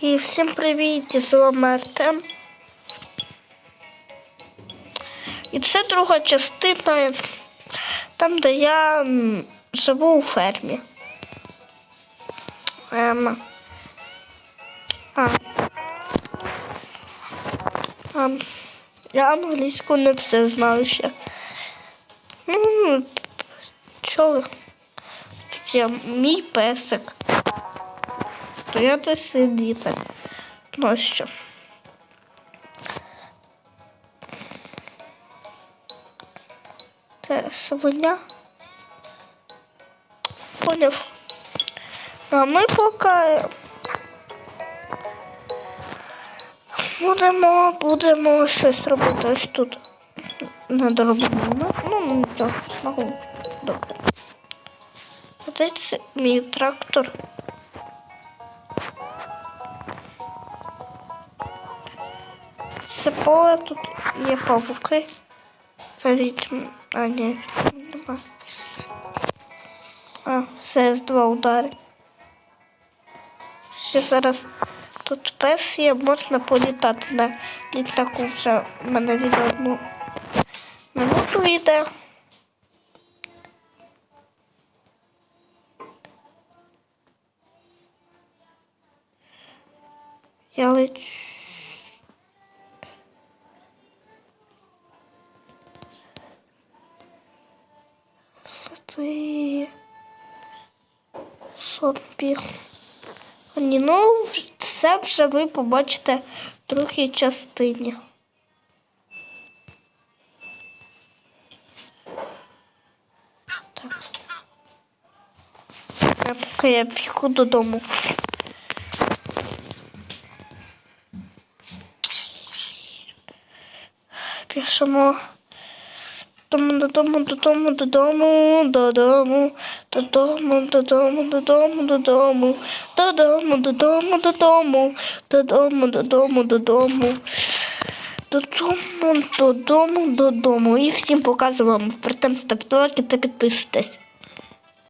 І всім привіт, з вами Артем. І це друга частина, там, де я живу у фермі. Ем. А. А. Я англійську не все знаю ще. Ну, чоли. Таке, мій песик. Стояти сидіти. Ну що. Це свиня. Поняв. А ми поки будемо, будемо щось робити ось тут. На дробину. Ну, ну, нічого страшного. Добре. А це мій трактор? Це поле тут є павуки. Навіть, а ні, нема. А, все з два удари. Ще зараз тут пес є, можна політати на літаку вже в мене відео одну минуту йде. Я лечу. Ти собі. Ні, ну це вже ви побачите в другій частині. Так. Я бігу додому. Пішемо. Додому, додому, додому, додому, додому, додому, додому, додому, додому, додому, додому, додому, додому, додому, додому, додому, додому, додому. І всім показую вам. Притом ставте лайки та підписуйтесь.